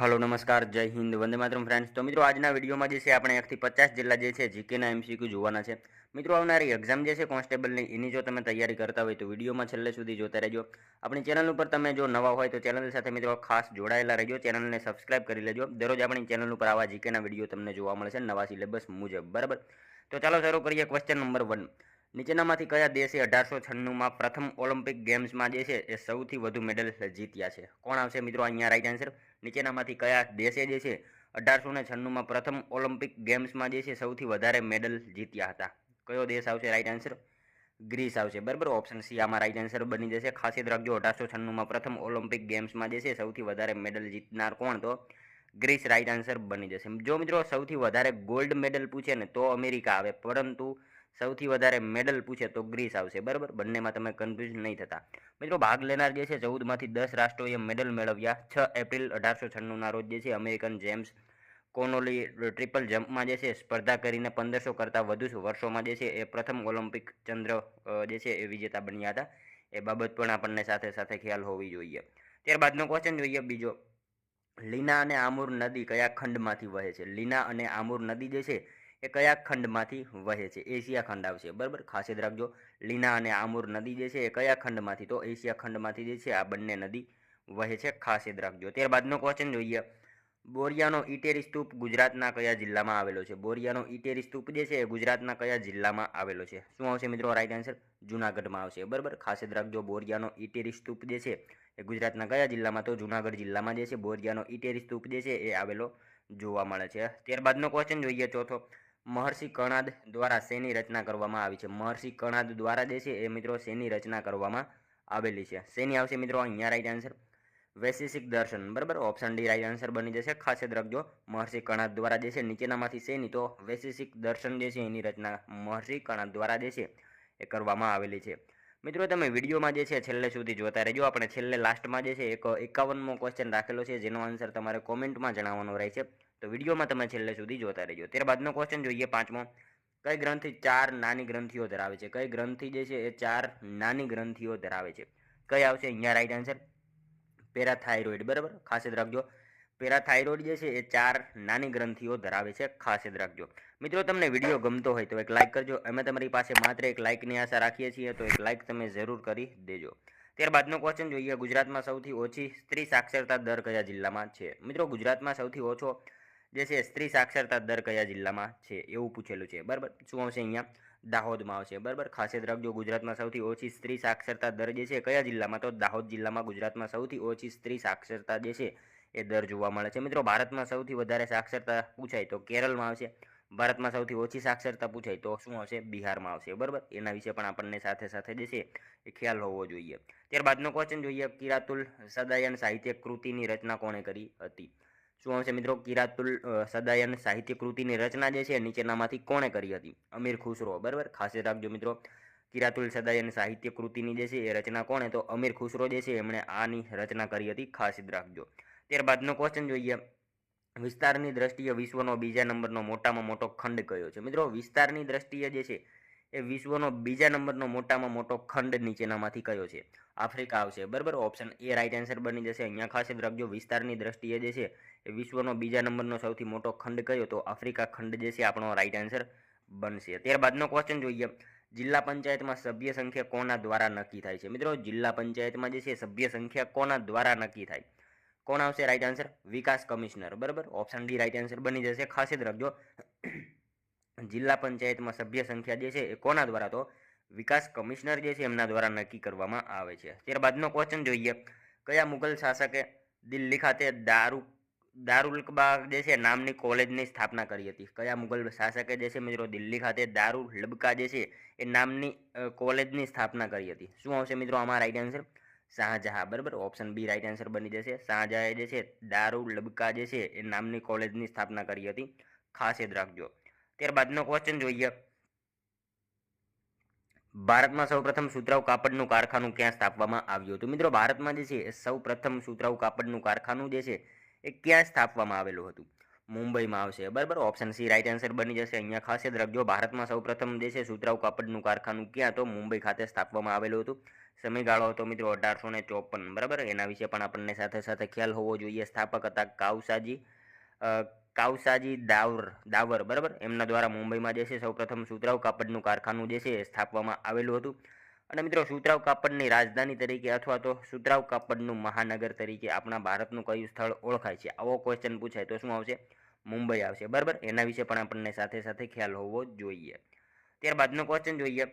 Hello, નમસ્કાર, જય Hind, Vande Mataram friends તો મિત્રો, આજના વિડીયોમાં જે છે, આપણે એકથી પચાસ જિલ્લા જે છે જીકેના એમસીક્યુ જોવાના છે. મિત્રો, આવનારી એક્ઝામ જે છે કોન્સ્ટેબલની એની જો તમે તૈયારી કરતા હોય તો વિડીયોમાં છેલ્લે સુધી જોતા રહેજો. આપણી ચેનલ ઉપર તમે જો નવા હોય તો ચેનલ સાથે મિત્રો ખાસ જોડાયેલા રહેજો. ચેનલને સબસ્ક્રાઇબ કરી લેજો. દરરોજ આપણી ચેનલ ઉપર આવા જીકેના વીડિયો તમને જોવા મળશે નવા સિલેબસ મુજબ. બરાબર? તો ચાલો, શરૂ કરીએ ક્વેશ્ચન નંબર વન નીચેનામાંથી કયા દેશે અઢારસો છન્નુંમાં પ્રથમ ઓલિમ્પિક ગેમ્સમાં જે છે, એ સૌથી વધુ મેડલ જીત્યા છે? કોણ આવશે મિત્રો? અહીંયા રાઈટ આન્સર નીચેનામાંથી કયા દેશે જે છે, અઢારસો ને છન્નુંમાં પ્રથમ ઓલિમ્પિક ગેમ્સમાં જે છે, સૌથી વધારે મેડલ જીત્યા હતા. કયો દેશ આવશે? રાઈટ આન્સર ગ્રીસ આવશે. બરાબર? ઓપ્શન સી આમાં રાઈટ આન્સર બની જશે. ખાસ યાદ રાખજો, અઢારસો છન્નુંમાં પ્રથમ ઓલિમ્પિક ગેમ્સમાં જે છે, સૌથી વધારે મેડલ જીતનાર કોણ? તો ગ્રીસ રાઈટ આન્સર બની જશે. જો મિત્રો, સૌથી વધારે ગોલ્ડ મેડલ પૂછે ને, તો અમેરિકા આવે. પરંતુ સૌથી વધારે મેડલ પૂછે તો ગ્રીસ આવશે, બરાબર? બંનેમાં તમે કન્ફ્યુઝ નહીં થતા. મિત્રો, ભાગ લેનાર જે છે, ચૌદમાંથી દસ રાષ્ટ્રોએ મેડલ મેળવ્યા. છ એપ્રિલ અઢારસો છન્નુંના રોજ જે છે, અમેરિકન જેમ્સ કોનોલી ટ્રિપલ જમ્પમાં જે છે, સ્પર્ધા કરીને પંદરસો કરતાં વધુ વર્ષોમાં જે છે, એ પ્રથમ ઓલિમ્પિક ચંદ્ર જે છે, એ વિજેતા બન્યા હતા. એ બાબત પણ આપણને સાથે સાથે ખ્યાલ હોવી જોઈએ. ત્યારબાદનો ક્વેશ્ચન જોઈએ બીજો. લીના અને આમુર નદી કયા ખંડમાંથી વહે છે? લીના અને આમુર નદી જે છે એ કયા ખંડમાંથી વહે છે? એશિયા ખંડ આવશે. બરાબર? ખાસ યાદ રાખજો. લીના અને આમુર નદી જે છે એ કયા ખંડમાંથી? તો એશિયા ખંડમાંથી જે છે આ બંને નદી વહે છે. ખાસ યાદ રાખજો. ત્યારબાદનો ક્વેશ્ચન જોઈએ. બોરિયાનો ઇટેરી સ્તૂપ ગુજરાતના કયા જિલ્લામાં આવેલો છે? બોરિયાનો ઇટેરી સ્તૂપ જે છે એ ગુજરાતના કયા જિલ્લામાં આવેલો છે? શું આવશે મિત્રો? રાઈટ આન્સર જુનાગઢમાં આવશે. બરાબર? ખાસ યાદ રાખજો. બોરિયાનો ઇટેરી સ્તૂપ જે છે એ ગુજરાતના કયા જિલ્લામાં? તો જુનાગઢ જિલ્લામાં જે છે બોરિયાનો ઇટેરી સ્તૂપ જે છે એ આવેલો જોવા મળે છે. ત્યારબાદનો ક્વેશ્ચન જોઈએ ચોથો. મહર્ષિ કણાદ દ્વારા શેની રચના કરવામાં આવી છે? મહર્ષિ કણાદ દ્વારા જે છે એ મિત્રો શેની રચના કરવામાં આવેલી છે? શેની આવશે મિત્રો? અહીંયા રાઈટ આન્સર વૈશેષિક દર્શન. બરાબર? ઓપ્શન ડી રાઈટ આન્સર બની જશે. ખાસ યાદ રાખજો, મહર્ષિ કણાદ દ્વારા જે છે નીચેનામાંથી શેની? તો વૈશેષિક દર્શન જે છે એની રચના મહર્ષિ કણાદ દ્વારા જે છે એ કરવામાં આવેલી છે. મિત્રો, તમે વિડીયોમાં જે છે છેલ્લે સુધી જોતા રહેજો. આપણે છેલ્લે લાસ્ટમાં જે છે એક એકાવનમો ક્વેશ્ચન રાખેલો છે, જેનો આન્સર તમારે કોમેન્ટમાં જણાવવાનો રહે છે તો વિડીયોમાં તમે છેલ્લે સુધી જોતા રહેજો. ત્યારબાદનો ક્વેશ્ચન જોઈએ, પાંચમો. કઈ ગ્રંથિ ચાર નાની ગ્રંથિઓ ધરાવે છે? કઈ ગ્રંથિ જે છે એ ચાર નાની ગ્રંથિઓ ધરાવે છે? કઈ આવશે? અહીંયા રાઈટ આન્સર પેરાથાઇરોઇડ બરાબર? ખાસ યાદ રાખજો. પેરાથાઇરોઇડ જે છે એ ચાર નાની ગ્રંથિઓ ધરાવે છે. ખાસ યાદ રાખજો. મિત્રો, તમને વીડિયો ગમતો હોય તો એક લાઇક કરજો. અમે તમારી પાસે માત્ર એક લાઇકની આશા રાખીએ છીએ, તો એક લાઇક તમે જરૂર કરી દેજો. ત્યારબાદનો ક્વેશ્ચન જોઈએ. ગુજરાતમાં સૌથી ઓછી સ્ત્રી સાક્ષરતા દર કયા જિલ્લામાં છે? મિત્રો, ગુજરાતમાં સૌથી ઓછો જે છે, સ્ત્રી સાક્ષરતા દર કયા જિલ્લામાં છે? એવું પૂછેલું છે. બરાબર? શું આવશે અહીંયા? દાહોદમાં આવશે. બરાબર? ખાસ યાદ રાખજો. ગુજરાતમાં સૌથી ઓછી સ્ત્રી સાક્ષરતા દર જે છે, કયા જિલ્લામાં? તો દાહોદ જિલ્લામાં ગુજરાતમાં સૌથી ઓછી સ્ત્રી સાક્ષરતા જે છે, એ દર જોવા મળે છે. મિત્રો, ભારતમાં સૌથી વધારે સાક્ષરતા પૂછાય તો કેરળમાં આવશે. ભારતમાં સૌથી ઓછી સાક્ષરતા પૂછાય તો શું આવશે? બિહારમાં આવશે. બરાબર? એના વિશે પણ આપણને સાથે સાથે જે છે એ ખ્યાલ હોવો જોઈએ. ત્યારબાદનો ક્વેશ્ચન જોઈએ કિરાતુલ સદાયન સાહિત્ય કૃતિની રચના કોણે કરી હતી? શું આવશે મિત્રો? કિરાતુલ સદાયન સાહિત્ય કૃતિની રચના જે છે નીચેનામાંથી કોણે કરી હતી? અમીર ખુસરો. બરાબર? ખાસ રાખજો મિત્રો. કિરાતુલ સદાયન સાહિત્ય કૃતિની જે છે એ રચના કોણે? તો અમીર ખુસરો જે છે એમણે આની રચના કરી હતી. ખાસ રાખજો. ત્યારબાદનો ક્વેશ્ચન જોઈએ વિસ્તારની દ્રષ્ટિએ વિશ્વનો બીજા નંબરનો મોટામાં મોટો ખંડ કયો છે? મિત્રો, વિસ્તારની દ્રષ્ટિએ જે છે, એ વિશ્વનો બીજા નંબરનો મોટામાં મોટો ખંડ નીચેનામાંથી કયો છે? આફ્રિકા આવશે, બરાબર? ઓપ્શન એ રાઈટ આન્સર બની જશે. અહીંયા ખાસ યાદ રાખજો, વિસ્તારની દ્રષ્ટિએ જે છે, એ વિશ્વનો બીજા નંબરનો સૌથી મોટો ખંડ કયો? તો આફ્રિકા ખંડ જે છે, આપણો રાઈટ આન્સર બનશે. ત્યારબાદનો ક્વેશ્ચન જોઈએ. જિલ્લા પંચાયતમાં સભ્ય સંખ્યા કોના દ્વારા નક્કી થાય છે? મિત્રો, જિલ્લા પંચાયતમાં જે છે, સભ્ય સંખ્યા કોના દ્વારા નક્કી થાય? કોણ આવશે? રાઈટ આન્સર વિકાસ કમિશનર. બરાબર? ઓપ્શન ડી રાઈટ આન્સર બની જશે. ખાસ યાદ રાખજો, જિલ્લા પંચાયતમાં સભ્ય સંખ્યા જે છે એ કોના દ્વારા? તો વિકાસ કમિશનર જે છે એમના દ્વારા નક્કી કરવામાં આવે છે. ત્યારબાદનો ક્વેશ્ચન જોઈએ. કયા મુઘલ શાસકે દિલ્હી ખાતે દારૂ દારુલકબાગ જે છે નામની કોલેજની સ્થાપના કરી હતી? કયા મુગલ શાસકે જે છે મિત્રો દિલ્હી ખાતે દારૂ લબકા જે છે એ નામની કોલેજની સ્થાપના કરી હતી? શું આવશે મિત્રો આમાં? રાઈટ આન્સર શાહજહાં, બરાબર? ઓપ્શન બી રાઈટ આન્સર બની જશે. શાહજહાએ જે છે, દારૂ લબકા જે છે, એ નામની કોલેજની સ્થાપના કરી હતી. ખાસ યાદ રાખજો. ત્યારબાદનો ક્વેશ્ચન જોઈએ. ભારતમાં સૌપ્રથમ સુતરાઉ કાપડનું કારખાનું ક્યાં સ્થાપવામાં આવ્યું હતું? મિત્રો, ભારતમાં જે છે, એ સૌપ્રથમ સુતરાઉ કાપડનું કારખાનું જે છે, એ ક્યાં સ્થાપવામાં આવેલું હતું? મુંબઈમાં આવશે. બરાબર? ઓપ્શન સી રાઈટ આન્સર બની જશે. અહીંયા ખાસ યાદ રાખજો. ભારતમાં સૌપ્રથમ જે છે, સુતરાઉ કાપડનું કારખાનું ક્યાં? તો મુંબઈ ખાતે સ્થાપવામાં આવેલું હતું. સમયગાળો હતો મિત્રો, અઢારસો ને ચોપન, બરાબર? એના વિશે પણ આપણને સાથે સાથે ખ્યાલ હોવો જોઈએ. સ્થાપક હતા કાઉસાજી કાવસાજી દાવર દાવર, બરાબર? એમના દ્વારા મુંબઈમાં જે છે, સૌપ્રથમ સુતરાઉ કાપડનું કારખાનું જે છે સ્થાપવામાં આવેલું હતું. અને મિત્રો સુતરાવ કાપડની રાજધાની તરીકે અથવા તો સુતરાવ કાપડનું મહાનગર તરીકે આપણા ભારતનું કયું સ્થળ ઓળખાય છે? આવો ક્વેશ્ચન પૂછાય તો શું આવશે? મુંબઈ આવશે, બરાબર? એના વિશે પણ આપણને સાથે સાથે ખ્યાલ હોવો જોઈએ. ત્યારબાદનો ક્વેશ્ચન જોઈએ.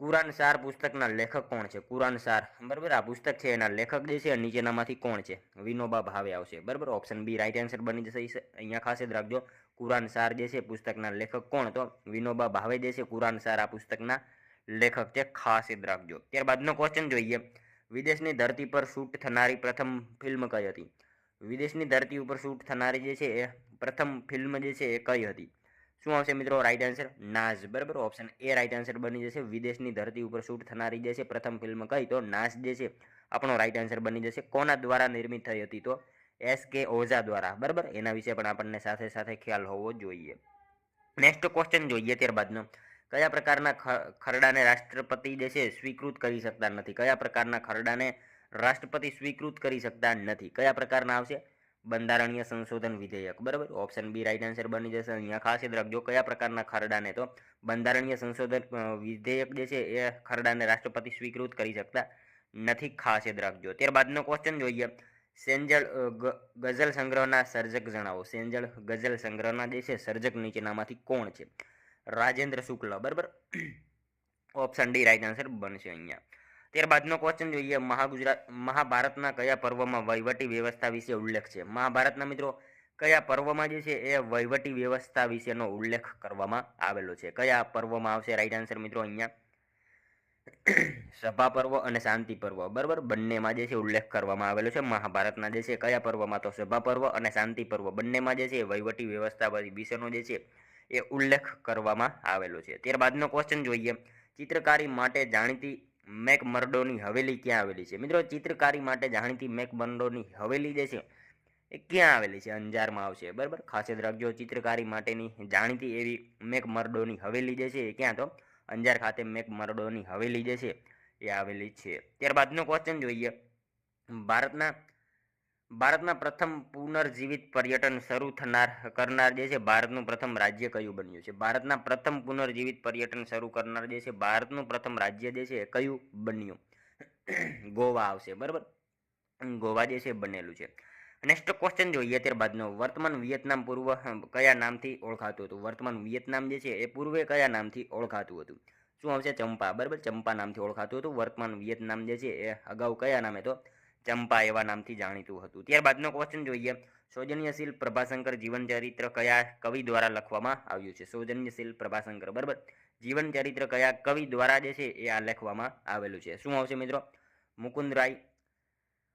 કુરાન સાર પુસ્તકના લેખક કોણ છે? કુરાન સાર. બરાબર? આ પુસ્તક છે, એના લેખક જે છે નીચેનામાંથી કોણ છે? વિનોબા ભાવે આવશે. બરાબર? ઓપ્શન બી રાઈટ આન્સર બની જશે અહીંયા ખાસ જ રાખજો. કુરાન સાર જે છે પુસ્તકના લેખક કોણ? તો વિનોબા ભાવે જે છે, કુરાન સાર આ પુસ્તકના લેખક છે, ખાસ યાદ રાખજો. ત્યારબાદનો ક્વેશ્ચન જોઈએ. વિદેશની ધરતી પર શૂટ થનારી પ્રથમ ફિલ્મ કઈ હતી? વિદેશની ધરતી ઉપર શૂટ થનારી જે છે, એ પ્રથમ ફિલ્મ જે છે, એ કઈ હતી? શું આવશે મિત્રો? રાઈટ આન્સર નાઝ બરાબર? ઓપ્શન એ રાઈટ આન્સર બની જશે. વિદેશની ધરતી ઉપર શૂટ થનારી જે છે, પ્રથમ ફિલ્મ કઈ? તો નાઝ જે છે, આપણો રાઈટ આન્સર બની જશે. કોના દ્વારા નિર્મિત થઈ હતી તો? એસ કે ઓઝા દ્વારા. બરાબર? એના વિશે પણ આપણને સાથે સાથે ખ્યાલ હોવો જોઈએ. નેક્સ્ટ ક્વેશ્ચન જોઈએ ત્યારબાદનો. કયા પ્રકારના ખરડાને રાષ્ટ્રપતિ જે છે, સ્વીકૃત કરી શકતા નથી? કયા પ્રકારના ખરડાને રાષ્ટ્રપતિ સ્વીકૃત કરી શકતા નથી? કયા પ્રકારના આવશે? બંધારણીય સંશોધન વિધેયક. બરાબર? ઓપ્શન બી રાઈટ આન્સર બની જશે. અહીંયા ખાસ યાદ રાખજો કયા પ્રકારના ખરડાને તો બંધારણીય સંશોધન વિધેયક જે છે એ ખરડાને રાષ્ટ્રપતિ સ્વીકૃત કરી શકતા નથી. ખાસ યાદ રાખજો. ત્યારબાદનો ક્વેશ્ચન જોઈએ. સેન્જલ ગઝલ સંગ્રહના સર્જક જણાવો. સેન્જલ ગઝલ સંગ્રહના જે છે સર્જક નીચેનામાંથી કોણ છે? રાજેન્દ્ર શુક્લ. બરાબર? ઓપ્શન ડી રાઈટ આન્સર બનશે અહીંયા. ત્યારબાદનો ક્વેશ્ચન જોઈએ. મહાગુજરાત મહાભારતના કયા પર્વમાં વહીવટી વ્યવસ્થા વિશે ઉલ્લેખ છે? મહાભારતના મિત્રો, કયા પર્વમાં જે છે એ વહીવટી વ્યવસ્થા વિશેનો ઉલ્લેખ કરવામાં આવેલો છે? કયા પર્વમાં આવશે? રાઈટ આન્સર મિત્રો અહીંયા. સભા પર્વ અને શાંતિ પર્વ. બરાબર? બંનેમાં જે છે ઉલ્લેખ કરવામાં આવેલો છે. મહાભારતના જે છે કયા પર્વમાં? તો સભા પર્વ અને શાંતિ પર્વ. બંનેમાં જે છે વહીવટી વ્યવસ્થા વિશેનો જે છે એ ઉલ્લેખ કરવામાં આવેલો છે. ત્યારબાદનો ક્વેશ્ચન જોઈએ. ચિત્રકારી માટે જાણીતી મેક મર્ડોની હવેલી ક્યાં આવેલી છે? મિત્રો, ચિત્રકારી માટે જાણીતી મેકમર્ડોની હવેલી જે છે, એ ક્યાં આવેલી છે? અંજારમાં આવશે, બરાબર? ખાસ યાદ રાખજો, ચિત્રકારી માટેની જાણીતી એવી મેકમર્ડોની હવેલી જે છે, એ ક્યાં તો? અંજાર ખાતે મેકમર્ડોની હવેલી જે છે, એ આવેલી છે. ત્યારબાદનો ક્વેશ્ચન જોઈએ. ભારતના ભારતના પ્રથમ પુનર્જીવિત પર્યટન શરૂ થનાર, કરનાર જે છે ભારતનું પ્રથમ રાજ્ય કયું બન્યું છે? ભારતના પ્રથમ પુનર્જીવિત પર્યટન શરૂ કરનાર જે છે ભારતનું પ્રથમ રાજ્ય જે છે કયું બન્યું? ગોવા આવશે, બરાબર? ગોવા જે છે બનેલું છે. નેક્સ્ટ ક્વેશ્ચન જોઈએ ત્યારબાદનો. વર્તમાન વિયેતનામ પૂર્વ કયા નામથી ઓળખાતું હતું? વર્તમાન વિયેતનામ જે છે એ પૂર્વે કયા નામથી ઓળખાતું હતું? શું આવશે? ચંપા, બરાબર? ચંપા નામથી ઓળખાતું હતું. વર્તમાન વિયેતનામ જે છે એ અગાઉ કયા નામે તો? ચંપા એવા નામથી જાણીતું હતું. ત્યારબાદનો ક્વેશ્ચન જોઈએ. સૌજન્યશીલ પ્રભાશંકર જીવન ચરિત્ર કયા કવિ દ્વારા લખવામાં આવ્યું છે? સૌજન્યશીલ પ્રભાશંકર, બરાબર? જીવન ચરિત્ર કયા કવિ દ્વારા જે છે એ આ લખવામાં આવેલું છે? શું આવશે મિત્રો? મુકુંદરાય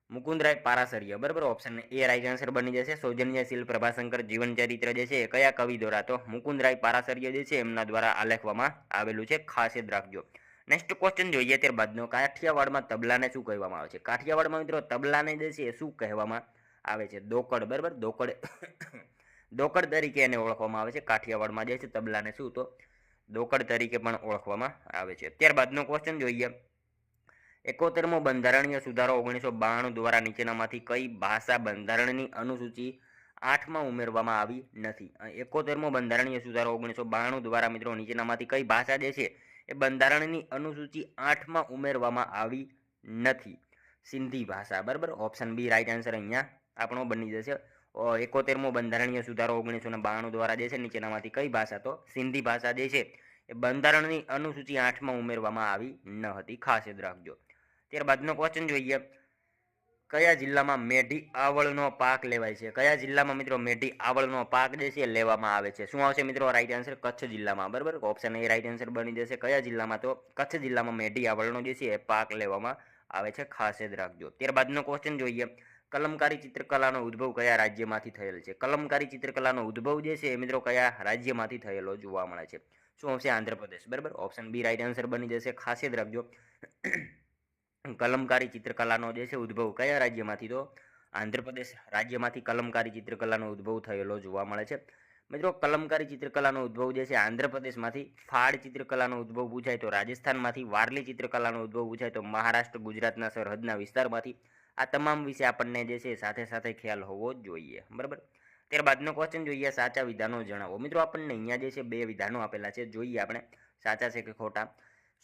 મુકુંદરાય પારાસર્ય, બરાબર? ઓપ્શન એ રાઈટ આન્સર બની જશે. સૌજન્યશીલ પ્રભાશંકર જીવન ચરિત્ર જે છે કયા કવિ દ્વારા? તો મુકુંદરાય પારાસર્ય જે છે એમના દ્વારા આ લખવામાં આવેલું છે. ખાસ યાદ રાખજો. નેક્સ્ટ ક્વેશ્ચન જોઈએ ત્યારબાદનો. કાઠિયાવાડમાં તબલાને શું કહેવામાં આવે છે? કાઠિયાવાડમાં મિત્રો તબલાને જે છે શું કહેવામાં આવે છે? દોકડ, બરાબર? દોકડ દોકડ તરીકે એને ઓળખવામાં આવે છે. કાઠિયાવાડમાં જે છે તબલાને શું તો? દોકડ તરીકે પણ ઓળખવામાં આવે છે. ત્યારબાદનો ક્વેશ્ચન જોઈએ. એકોતેરમો બંધારણીય સુધારો ઓગણીસો બાણું દ્વારા નીચેનામાંથી કઈ ભાષા બંધારણની અનુસૂચિ આઠમાં ઉમેરવામાં આવી નથી? એકોતેરમો બંધારણીય સુધારો ઓગણીસો બાણું દ્વારા મિત્રો નીચેનામાંથી કઈ ભાષા જે છે એ બંધારણની અનુસૂચિ આઠમાં ઉમેરવામાં આવી નથી. સિંધી ભાષા, બરાબર? ઓપ્શન બી રાઈટ આન્સર અહીંયા આપણો બની જશે. એકોતેરમો બંધારણીય સુધારો ઓગણીસો બાણું દ્વારા જે છે, નીચેનામાંથી કઈ ભાષા? તો સિંધી ભાષા જે છે, એ બંધારણની અનુસૂચિ આઠમાં ઉમેરવામાં આવી ન હતી. ખાસ યાદ રાખજો. ત્યારબાદનો ક્વેશ્ચન જોઈએ. કયા જિલ્લામાં મેઢી આવળનો પાક લેવાય છે? કયા જિલ્લામાં મિત્રો મેઢી આવળનો પાક જે છે લેવામાં આવે છે? શું આવશે મિત્રો? રાઈટ આન્સર કચ્છ જિલ્લામાં. બરાબર? ઓપ્શન એ રાઈટ આન્સર બની જશે. કયા જિલ્લામાં? તો કચ્છ જિલ્લામાં મેઢી આવળનો જે છે પાક લેવામાં આવે છે. ખાસ યાદ રાખજો. ત્યારબાદનો ક્વેશ્ચન જોઈએ. કલમકારી ચિત્રકલાનો ઉદ્ભવ કયા રાજ્યમાંથી થયેલ છે? કલમકારી ચિત્રકલાનો ઉદ્ભવ જે છે એ મિત્રો કયા રાજ્યમાંથી થયેલો જોવા મળે છે? શું આવશે? આંધ્રપ્રદેશ. બરાબર? ઓપ્શન બી રાઈટ આન્સર બની જશે. ખાસ યાદ રાખજો. કલમકારી ચિત્રકલાનો જે છે ઉદ્ભવ કયા રાજ્યમાંથી? તો આંધ્રપ્રદેશ રાજ્યમાંથી કલમકારી ચિત્રકલાનો ઉદ્ભવ થયેલો જોવા મળે છે. મિત્રો, કલમકારી ચિત્રકલાનો ઉદ્ભવ જે છે આંધ્રપ્રદેશમાંથી ફાળ ચિત્રકલાનો ઉદ્ભવ પૂછાય તો રાજસ્થાનમાંથી વારલી ચિત્રકલાનો ઉદ્ભવ પૂછાય તો મહારાષ્ટ્ર, ગુજરાતના સરહદના વિસ્તારમાંથી. આ તમામ વિશે આપણને જે છે સાથે સાથે ખ્યાલ હોવો જોઈએ. બરાબર? ત્યારબાદનો ક્વેશ્ચન જોઈએ, સાચા વિધાનો જણાવો. મિત્રો, આપણને અહીંયા જે છે બે વિધાનો આપેલા છે. જોઈએ આપણે સાચા છે કે ખોટા.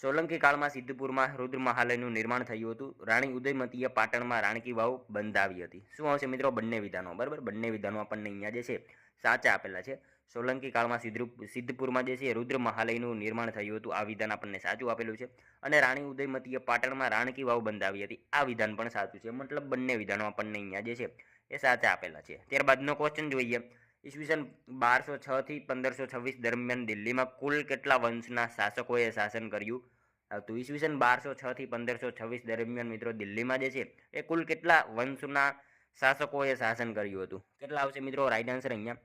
સોલંકી કાળમાં સિદ્ધપુરમાં રુદ્ર મહાલયનું નિર્માણ થયું હતું. રાણી ઉદયમતીએ પાટણમાં રાણકી વાવ બંધાવી હતી. શું આવશે મિત્રો? બંને વિધાનો. બરાબર? બંને વિધાનો આપણને અહીંયા જે છે, સાચા આપેલા છે. સોલંકી કાળમાં સિદ્ધ સિદ્ધપુરમાં જે છે, રુદ્ર મહાલયનું નિર્માણ થયું હતું. આ વિધાન આપણને સાચું આપેલું છે. અને રાણી ઉદયમતીએ પાટણમાં રાણકી વાવ બંધાવી હતી. આ વિધાન પણ સાચું છે. મતલબ બંને વિધાનો આપણને અહીંયા જે છે, એ સાચા આપેલા છે. ત્યારબાદનો ક્વેશ્ચન જોઈએ. ઈસવીસન બારસો છ થી પંદરસો છવ્વીસ દરમિયાન દિલ્હીમાં કુલ કેટલા વંશના શાસકોએ શાસન કર્યું? તો ઈસવીસન બારસો છ થી પંદરસો છવ્વીસ દરમિયાન મિત્રો દિલ્હીમાં જે છે, એ કુલ કેટલા વંશના શાસકોએ શાસન કર્યું હતું? કેટલા આવશે મિત્રો? રાઈટ આન્સર અહીંયા.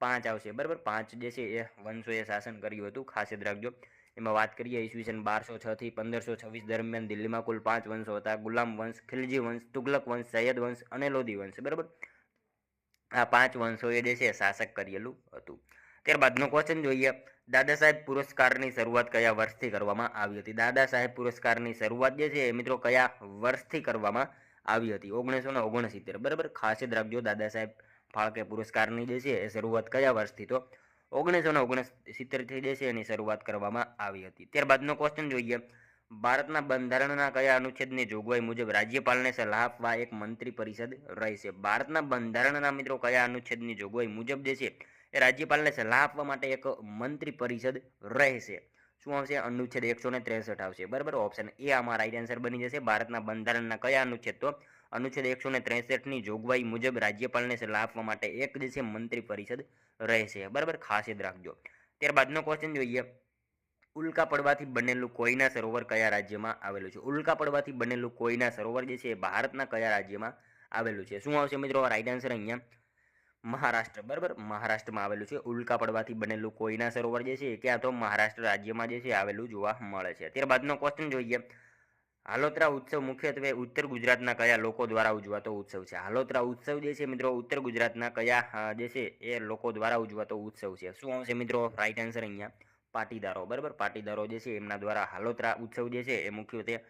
પાંચ આવશે, બરાબર? પાંચ જે છે, એ વંશોએ શાસન કર્યું હતું. ખાસ યાદ રાખજો. એમાં વાત કરીએ ઈસવીસન બારસો છ થી પંદરસો છવ્વીસ દરમિયાન દિલ્હીમાં કુલ પાંચ વંશો હતા. ગુલામ વંશ, ખિલજી વંશ, તુગલક વંશ, સૈયદ વંશ અને લોધી વંશ, બરાબર? આ પાંચ વંશોએ છે શાસક કરેલું હતું. ત્યારબાદનો ક્વેશ્ચન જોઈએ. દાદા સાહેબ પુરસ્કારની શરૂઆત કયા વર્ષથી કરવામાં આવી હતી? દાદા સાહેબ પુરસ્કારની શરૂઆત જે છે એ મિત્રો કયા વર્ષથી કરવામાં આવી હતી? ઓગણીસો ને ઓગણસિત્તેર. બરાબર? ખાસ યાદ રાખજો, દાદા સાહેબ ફાળકે પુરસ્કારની જે છે એ શરૂઆત કયા વર્ષથી તો? ઓગણીસો ને ઓગણસિત્તેરથી જે છે એની શરૂઆત કરવામાં આવી હતી. ત્યારબાદનો ક્વેશ્ચન જોઈએ. ભારતના બંધારણના કયા અનુચ્છેદની જોગવાઈ મુજબ રાજ્યપાલને સલાહ આપવા એક મંત્રી પરિષદ રહેશે? ભારતના બંધારણના મિત્રો કયા અનુચ્છેદની જોગવાઈ મુજબ જે છે, એ રાજ્યપાલને સલાહ આપવા માટે એક મંત્રી પરિષદ રહેશે. શું આવશે? અનુચ્છેદ એકસો ને ત્રેસઠ આવશે. બરાબર? ઓપ્શન એ આમાં રાઈટ આન્સર બની જશે. ભારતના બંધારણના કયા અનુચ્છેદ તો? અનુચ્છેદ એકસો ને ત્રેસઠની જોગવાઈ મુજબ રાજ્યપાલને સલાહ આપવા માટે એક છે, મંત્રી પરિષદ રહેશે. બરાબર? ખાસ યાદ રાખજો. ત્યારબાદનો ક્વેશ્ચન જોઈએ. ઉલ્કા પડવાથી બનેલું કોઈના સરોવર કયા રાજ્યમાં આવેલું છે? ઉલ્કા પડવાથી બનેલું કોઈના સરોવર જે છે એ ભારતના કયા રાજ્યમાં આવેલું છે? શું આવશે મિત્રો? રાઈટ આન્સર અહીંયા મહારાષ્ટ્ર, બરાબર? મહારાષ્ટ્રમાં આવેલું છે. ઉલ્કા પડવાથી બનેલું કોઈના સરોવર જે છે એ ક્યાં? તો મહારાષ્ટ્ર રાજ્યમાં જે છે આવેલું જોવા મળે છે. ત્યારબાદનો ક્વેશ્ચન જોઈએ. હાલોત્રા ઉત્સવ મુખ્યત્વે ઉત્તર ગુજરાતના કયા લોકો દ્વારા ઉજવાતો ઉત્સવ છે? હાલોત્રા ઉત્સવ જે છે મિત્રો, ઉત્તર ગુજરાતના કયા જે છે એ લોકો દ્વારા ઉજવાતો ઉત્સવ છે? શું આવશે મિત્રો? રાઈટ આન્સર અહીંયા. પાટીદારો, બરાબર? પાટીદારો જે છે એમના દ્વારા હાલોત્રા ઉત્સવ જે છે એ મુખ્યત્વે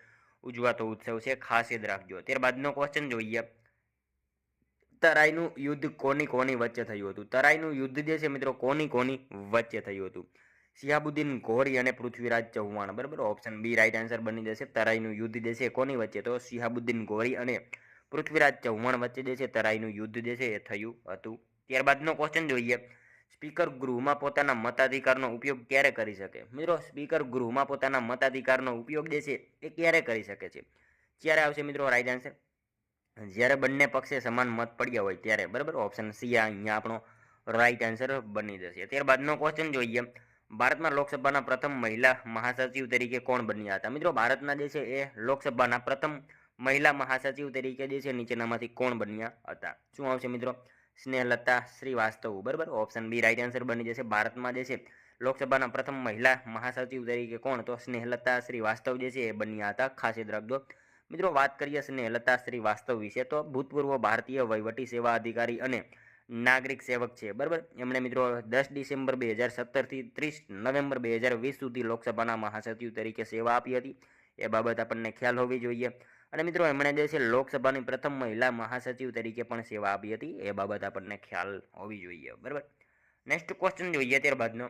ઉજવાતો ઉત્સવ છે, ખાસ યાદ રાખજો. ત્યારબાદનો ક્વેશ્ચન જોઈએ. તરાઈનું યુદ્ધ કોની કોની વચ્ચે થયું હતું? તરાઈનું યુદ્ધ જે છે મિત્રો કોની કોની વચ્ચે થયું હતું? શિહાબુદ્દીન ઘોરી અને પૃથ્વીરાજ ચૌહાણ, બરાબર? ઓપ્શન બી રાઈટ આન્સર બની જશે. તરાઈનું યુદ્ધ જે છે કોની વચ્ચે? તો સિહાબુદ્દીન ઘોરી અને પૃથ્વીરાજ ચૌહાણ વચ્ચે જે છે તરાઈનું યુદ્ધ જે છે એ થયું હતું. ત્યારબાદનો ક્વેશ્ચન જોઈએ. સ્પીકર ગૃહમાં પોતાના મતાધિકારનો ઉપયોગ ક્યારે કરી શકે? મિત્રો, સ્પીકર ગૃહમાં પોતાના મતાધિકારનો ઉપયોગ જે છે, એ ક્યારે કરી શકે છે? ક્યારે આવશે મિત્રો રાઈટ આન્સર જ્યારે બંને પક્ષે સમાન મત પડ્યા હોય ત્યારે, બરાબર? ઓપ્શન સી અહીંયા આપણો રાઈટ આન્સર બની જશે. ત્યારબાદનો ક્વેશ્ચન જોઈએ. ભારતમાં લોકસભાના પ્રથમ મહિલા મહાસચિવ તરીકે કોણ બન્યા હતા? મિત્રો, ભારતના જે છે, એ લોકસભાના પ્રથમ મહિલા મહાસચિવ તરીકે જે છે, નીચેનામાંથી કોણ બન્યા હતા? શું આવશે મિત્રો? સ્નેહલતા શ્રીવાસ્તવ બરાબર? ઓપ્શન બી રાઈટ આન્સર બની જશે. ભારતમાં જે છે, લોકસભાના પ્રથમ મહિલા મહાસચિવ તરીકે કોણ? તો સ્નેહલતા શ્રીવાસ્તવ જે છે, એ બન્યા હતા. ખાસ યાદ રાખજો. મિત્રો, વાત કરીએ સ્નેહલતા શ્રીવાસ્તવ વિશે, તો ભૂતપૂર્વ ભારતીય વહીવટી સેવા અધિકારી અને નાગરિક સેવક છે, બરાબર? એમણે મિત્રો, દસ ડિસેમ્બર બે હજાર સત્તરથી ત્રીસ નવેમ્બર બે હજાર વીસ સુધી લોકસભાના મહાસચિવ તરીકે સેવા આપી હતી. એ બાબત આપણને ખ્યાલ હોવી જોઈએ. અને મિત્રો, એમણે જે છે લોકસભાની પ્રથમ મહિલા મહાસચિવ તરીકે પણ સેવા આપી હતી. એ બાબત આપણને ખ્યાલ હોવી જોઈએ, બરાબર? નેક્સ્ટ ક્વેશ્ચન જોઈએ ત્યારબાદનો.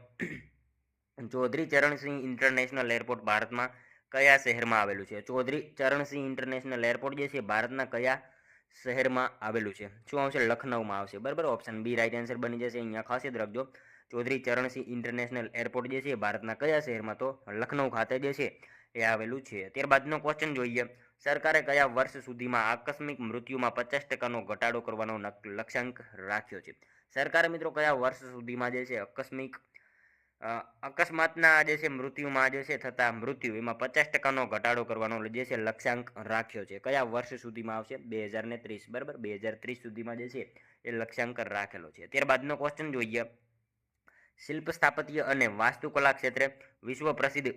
ચૌધરી ચરણસિંહ ઇન્ટરનેશનલ એરપોર્ટ ભારતમાં કયા શહેરમાં આવેલું છે? ચૌધરી ચરણસિંહ ઇન્ટરનેશનલ એરપોર્ટ જે છે, ભારતના કયા શહેરમાં આવેલું છે? શું આવશે? લખનઉમાં આવશે, બરાબર? ઓપ્શન બી રાઈટ આન્સર બની જશે, અહીંયા ખાસ યાદ રાખજો. ચૌધરી ચરણસિંહ ઇન્ટરનેશનલ એરપોર્ટ જે છે, ભારતના કયા શહેરમાં? તો લખનઉ ખાતે જે છે, એ આવેલું છે. ત્યારબાદનો ક્વેશ્ચન જોઈએ. સરકારે કયા વર્ષ સુધીમાં આકસ્મિક મૃત્યુમાં પચાસ ટકાનો ઘટાડો કરવાનો લક્ષ્યાંક રાખ્યો છે. સરકારે મિત્રો કયા વર્ષ સુધીમાં જે છે આકસ્મિક અકસ્માતના જે છે મૃત્યુમાં જે છે થતા મૃત્યુ, એમાં પચાસ ટકાનો ઘટાડો કરવાનો જે છે લક્ષ્યાંક રાખ્યો છે. કયા વર્ષ સુધીમાં આવશે બે હજાર ને ત્રીસ, બરાબર? બે હજાર ત્રીસ સુધીમાં જે છે એ લક્ષ્યાંક રાખેલો છે. ત્યારબાદનો ક્વેશ્ચન જોઈએ. શિલ્પ સ્થાપત્ય અને વાસ્તુકલા ક્ષેત્રે વિશ્વ પ્રસિદ્ધ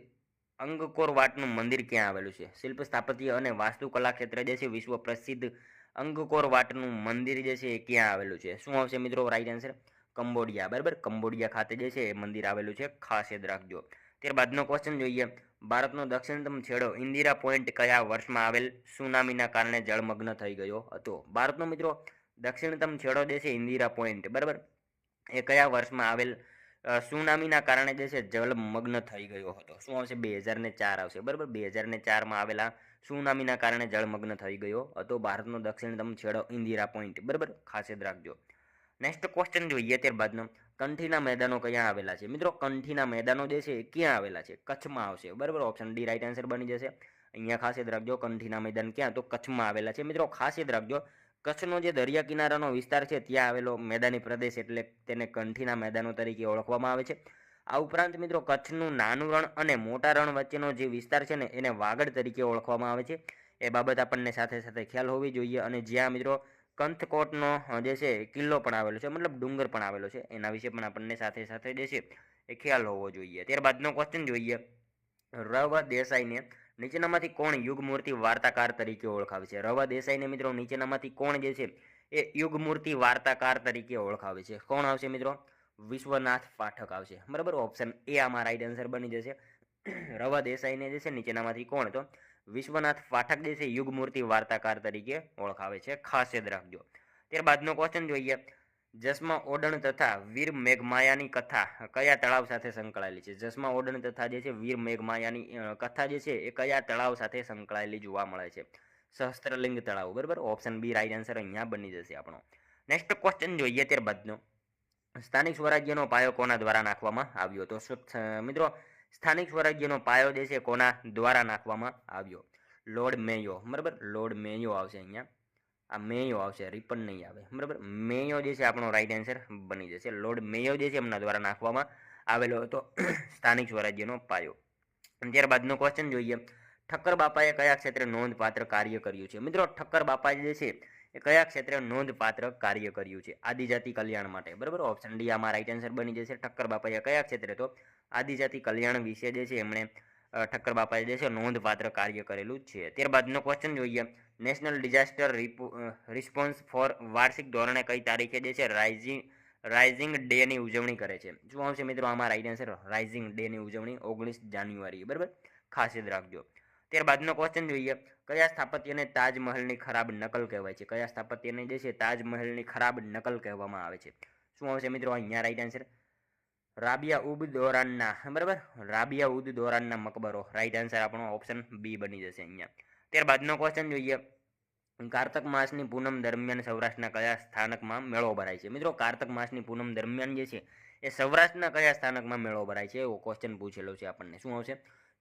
અંગકોર વાટનું મંદિર ક્યાં આવેલું છે? શિલ્પ સ્થાપત્ય અને વાસ્તુકલા ક્ષેત્રે જે છે વિશ્વ પ્રસિદ્ધ અંગકોર વાટનું મંદિર જે છે એ ક્યાં આવેલું છે? શું આવશે મિત્રો? Right answer Cambodia. બરાબર? કંબોડિયા ખાતે જે છે એ મંદિર આવેલું છે. ખાસ યાદ રાખજો. ત્યારબાદનો ક્વેશ્ચન જોઈએ. ભારતનો દક્ષિણતમ છેડો ઇન્દિરા પોઈન્ટ કયા વર્ષમાં આવેલ? સુનામીના કારણે જળમગ્ન થઈ ગયો હતો. ભારતનો મિત્રો દક્ષિણતમ છેડો જે છે ઇન્દિરા પોઈન્ટ. બરાબર? એ કયા વર્ષમાં આવેલ? સુનામીના કારણે જે છે જળમગ્ન થઈ ગયો હતો. શું આવશે? બે હજારને ચાર આવશે. બરાબર? બે હજારને ચારમાં આવેલા સુનામીના કારણે જળમગ્ન થઈ ગયો હતો ભારતનો દક્ષિણતમ છેડો ઇન્દિરા પોઈન્ટ. બરાબર? ખાસ યાદ રાખજો. નેક્સ્ટ ક્વેશ્ચન જોઈએ ત્યારબાદનો. કંઠીના મેદાનો ક્યાં આવેલા છે? મિત્રો, કંઠીના મેદાનો જે છે ક્યાં આવેલા છે? કચ્છમાં આવશે. બરાબર? ઓપ્શન ડી રાઈટ આન્સર બની જશે. અહીંયા ખાસ યાદ રાખજો. કંઠીના મેદાન ક્યાં? તો કચ્છમાં આવેલા છે. મિત્રો ખાસ યાદ રાખજો. કચ્છનો જે દરિયા કિનારાનો વિસ્તાર છે, ત્યાં આવેલો મેદાની પ્રદેશ એટલે તેને કંઠીના મેદાનો તરીકે ઓળખવામાં આવે છે. આ ઉપરાંત મિત્રો કચ્છનું નાનું રણ અને મોટા રણ વચ્ચેનો જે વિસ્તાર છે ને, એને વાગડ તરીકે ઓળખવામાં આવે છે. એ બાબત આપણને સાથે સાથે ખ્યાલ હોવી જોઈએ અને જ્યાં મિત્રો કંથકોટનો જે છે કિલ્લો પણ આવેલો છે, મતલબ ડુંગર પણ આવેલો છે, એના વિશે પણ આપણને સાથે સાથે જે છે, એ ખ્યાલ હોવો જોઈએ. ત્યારબાદનો ક્વેશ્ચન જોઈએ. રવ દેસાઈને નીચેનામાંથી કોણ યુગમૂર્તિ વાર્તાકાર તરીકે ઓળખાવે છે? રવા દેસાઈને મિત્રો નીચેનામાંથી કોણ જે છે એ યુગમૂર્તિ વાર્તાકાર તરીકે ઓળખાવે છે. કોણ આવશે મિત્રો? વિશ્વનાથ પાઠક આવશે. બરાબર? ઓપ્શન એ આમાં રાઈટ આન્સર બની જશે. રવા દેસાઈને જે છે નીચેનામાંથી કોણ? તો વિશ્વનાથ પાઠક જે છે યુગમૂર્તિ વાર્તાકાર તરીકે ઓળખાવે છે. ખાસ યાદ રાખજો. ત્યારબાદનો ક્વેશ્ચન જોઈએ. જસમા ઓડણ તથા વીર મેઘમાયાની કથા, કયા તળાવ સાથે સંકળાયેલી છે? જસમા ઓડણ તથા જે છે, વીર મેઘમાયાની કથા જે છે, એ કયા તળાવ સાથે સંકળાયેલી જોવા મળે છે? સહસ્ત્રલિંગ તળાવ, બરાબર? ઓપ્શન બી રાઈટ આન્સર અહીંયા બની જશે આપણો. નેક્સ્ટ ક્વેશ્ચન જોઈએ ત્યારબાદનો. સ્થાનિક સ્વરાજ્યનો પાયો કોના દ્વારા નાખવામાં આવ્યો તો મિત્રો, સ્થાનિક સ્વરાજ્યનો પાયો જે છે, કોના દ્વારા નાખવામાં આવ્યો? લોર્ડ મેયો, બરાબર? લોર્ડ મેયો આવશે અહીંયા. આ મેયો આવશે રિપન નહીં આવે. બરાબર? મેયો જે છે આપણો રાઈટ આન્સર બની જશે. લોર્ડ મેયો જે છે એમના દ્વારા નાખવામાં આવેલો હતો. સ્થાનિક સ્વરાજ્યનો પાયો. અને ત્યારબાદનો ક્વેશ્ચન જોઈએ. ઠક્કર બાપાએ કયા ક્ષેત્રે નોંધપાત્ર કાર્ય કર્યું છે? મિત્રો, ઠક્કર બાપા જે છે એ કયા ક્ષેત્રે નોંધપાત્ર કાર્ય કર્યું છે? આદિજાતિ કલ્યાણ માટે. બરાબર? ઓપ્શન ડી આમાં રાઈટ આન્સર બની જશે. ઠક્કર બાપાએ કયા ક્ષેત્રે? તો આદિજાતિ કલ્યાણ વિશે જે છે એમણે ઠક્કર બાપાએ જે છે નોંધપાત્ર કાર્ય કરેલું છે. ત્યારબાદનો ક્વેશ્ચન જોઈએ. નેશનલ ડિઝાસ્ટર રિસ્પોન્સ ફોર વાર્ષિક ધોરણે કઈ તારીખે જે છે રાઇઝિંગ રાઇઝિંગ ડેની ઉજવણી કરે છે. શું આવશે મિત્રો આમાં રાઈટ આન્સર રાઇઝિંગ ડેની ઉજવણી ઓગણીસ જાન્યુઆરી બરાબર? ખાસ યાદ રાખજો. ત્યારબાદનો ક્વેશ્ચન જોઈએ. કયા સ્થાપત્યને તાજમહલની ખરાબ નકલ કહેવાય છે? કયા સ્થાપત્યને જે છે, તાજમહલની ખરાબ નકલ કહેવામાં આવે છે? શું આવશે મિત્રો અહીંયા રાઈટ આન્સર રાબિયા ઉબ દોરાનના, બરાબર? રાબિયા ઉદ દોરાનના મકબરો. રાઈટ આન્સર આપણો ઓપ્શન બી બની જશે અહીંયા. ત્યારબાદનો ક્વેશ્ચન જોઈએ. કારતક માસની પૂનમ દરમિયાન સૌરાષ્ટ્રના કયા સ્થાનકમાં મેળો ભરાય છે? મિત્રો, કારતક માસની પૂનમ દરમિયાન જે છે, એ સૌરાષ્ટ્રના કયા સ્થાનકમાં મેળો ભરાય છે? એવો ક્વેશ્ચન પૂછેલો છે આપણને. શું આવશે?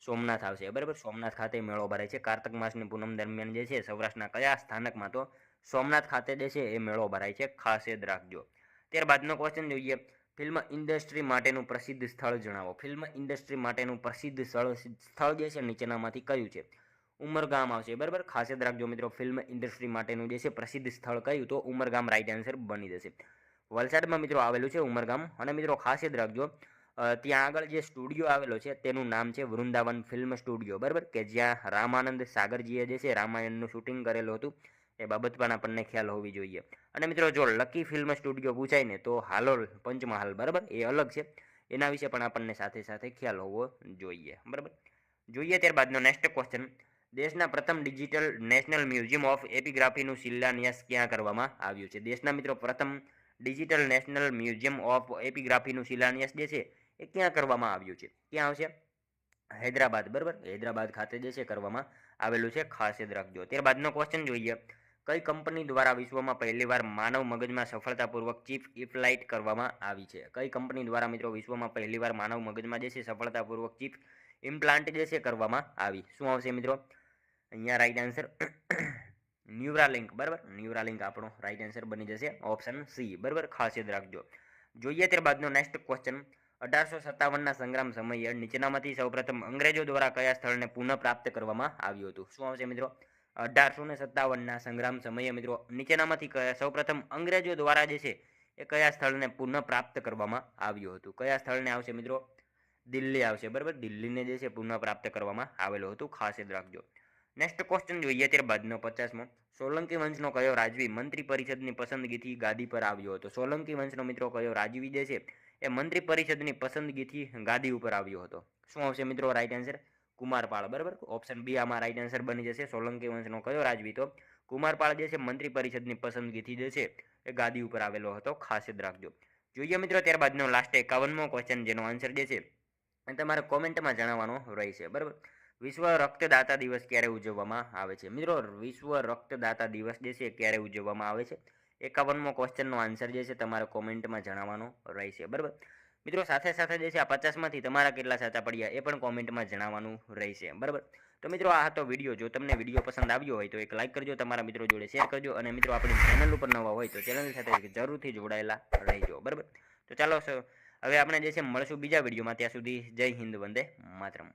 સોમનાથ આવશે. બરાબર? સોમનાથ ખાતે મેળો ભરાય છે. કારતક માસની પૂનમ દરમિયાન જે છે, સૌરાષ્ટ્રના કયા સ્થાનકમાં તો સોમનાથ ખાતે જે છે, એ મેળો ભરાય છે. ખાસ યાદ રાખજો. ત્યારબાદનો ક્વેશ્ચન જોઈએ. ફિલ્મ ઇન્ડસ્ટ્રી માટેનું પ્રસિદ્ધ સ્થળ જણાવો. ફિલ્મ ઇન્ડસ્ટ્રી માટેનું પ્રસિદ્ધ સ્થળ સ્થળ જે છે, નીચેનામાંથી કયું છે? ઉમરગામ આવશે. બરાબર? ખાસ યાદ રાખજો મિત્રો, ફિલ્મ ઇન્ડસ્ટ્રી માટેનું જે છે પ્રસિદ્ધ સ્થળ કયું તો ઉમરગામ રાઇટ આન્સર બની જશે. વલસાડમાં મિત્રો આવેલું છે ઉમરગામ. અને મિત્રો ખાસ યાદ રાખજો ત્યાં આગળ જે સ્ટુડિયો આવેલો છે, તેનું નામ છે વૃંદાવન ફિલ્મ સ્ટુડિયો. બરાબર? કે જ્યાં રામાનંદ સાગરજીએ જે છે રામાયણનું શૂટિંગ કરેલું હતું, એ બાબત પણ આપણને ખ્યાલ હોવી જોઈએ. અને મિત્રો જો લકી ફિલ્મ સ્ટુડિયો પૂછાય ને, તો હાલોલ પંચમહાલ. બરાબર? એ અલગ છે. એના વિશે પણ આપણને સાથે સાથે ખ્યાલ હોવો જોઈએ. બરાબર? જોઈએ ત્યારબાદનો નેક્સ્ટ ક્વેશ્ચન દેશના પ્રથમ ડિજિટલ નેશનલ મ્યુઝિયમ ઓફ એપિગ્રાફીનું શિલાન્યાસ ક્યાં કરવામાં આવ્યું છે? દેશના મિત્રો, પ્રથમ ડિજિટલ નેશનલ મ્યુઝિયમ ઓફ એપિગ્રાફીનું શિલાન્યાસ જે છે, એ ક્યાં કરવામાં આવ્યું છે? ક્યાં આવશે? હૈદરાબાદ, બરાબર? હૈદરાબાદ ખાતે જે છે, કરવામાં આવેલું છે, ખાસ યાદ રાખજો. ત્યારબાદનો ક્વેશ્ચન જોઈએ. કઈ કંપની દ્વારા વિશ્વમાં પહેલીવાર માનવ મગજમાં સફળતાપૂર્વક ચીપ ઇફલાઇટ કરવામાં આવી છે? કઈ કંપની દ્વારા મિત્રો વિશ્વમાં પહેલીવાર માનવ મગજમાં જે છે, સફળતાપૂર્વક ચીપ ઇમ્પ્લાન્ટ જે છે, કરવામાં આવી? શું આવશે મિત્રો? અહીંયા રાઈટ આન્સર ન્યુરાલિંક બરાબર? ન્યુરાલિંક આપણો રાઈટ આન્સર બની જશે. ઓપ્શન સી બરાબર? ખાસ યાદ રાખજો. જોઈએ ત્યારબાદનો નેક્સ્ટ ક્વેશ્ચન અઢારસો સત્તાવનના સંગ્રામ સમયે નીચેનામાંથી સૌપ્રથમ અંગ્રેજો દ્વારા કયા સ્થળને પુનઃ પ્રાપ્ત કરવામાં આવ્યું હતું? શું આવશે મિત્રો? અઢારસો ને સત્તાવનના સંગ્રામ સમયે મિત્રો નીચેનામાંથી કયા સૌપ્રથમ અંગ્રેજો દ્વારા જે છે, એ કયા સ્થળને પુનઃ પ્રાપ્ત કરવામાં આવ્યું હતું? કયા સ્થળને આવશે મિત્રો? દિલ્હી આવશે, બરાબર? દિલ્હીને જે છે પુનઃ પ્રાપ્ત કરવામાં આવેલું હતું. ખાસ યાદ રાખજો. નેક્સ્ટ ક્વેશ્ચન જોઈએ ત્યારબાદનો પચાસમો. સોલંકી વંશનો કયો રાજવી મંત્રી પરિષદની પસંદગીથી ગાદી પર આવ્યો હતો? સોલંકી વંશનો મિત્રો કયો રાજવી જે છે, એ મંત્રી પરિષદની પસંદગીથી ગાદી ઉપર આવ્યો હતો? શું આવશે મિત્રો? Right answer Kumarpal. બરાબર? ઓપ્શન બી આમાં રાઈટ આન્સર બની જશે. સોલંકી વંશનો કયો રાજવી તો? કુમારપાળ જે છે મંત્રી પરિષદની પસંદગીથી જે છે, એ ગાદી ઉપર આવેલો હતો. ખાસ યાદ રાખજો. જોઈએ મિત્રો ત્યારબાદનો લાસ્ટ એકાવનમો ક્વેશ્ચન જેનો આન્સર જે છે, એ તમારે કોમેન્ટમાં જણાવવાનો રહેશે. બરાબર? વિશ્વ રક્તદાતા દિવસ ક્યારે ઉજવવામાં આવે છે? મિત્રો, વિશ્વ રક્તદાતા દિવસ જે છે ક્યારે ઉજવવામાં આવે છે? એકાવનમો ક્વેશ્ચનનો આન્સર જે છે તમારે કોમેન્ટમાં જણાવવાનો રહેશે, બરાબર? મિત્રો, સાથે સાથે જે છે આ પચાસમાંથી તમારા કેટલા સાચા પડ્યા એ પણ કોમેન્ટમાં જણાવવાનું રહેશે, બરાબર? તો મિત્રો, આ હતો વીડિયો જો તમને વીડિયો પસંદ આવ્યો હોય તો એક લાઇક કરજો, તમારા મિત્રો જોડે શેર કરજો અને મિત્રો, આપણી ચેનલ ઉપર નવા હોય તો ચેનલ સાથે જરૂરથી જોડાયેલા રહેજો, બરાબર? તો ચાલો હવે આપણે જે છે મળશું બીજા વિડીયોમાં ત્યાં સુધી જય હિન્દ, વંદે માતરમ.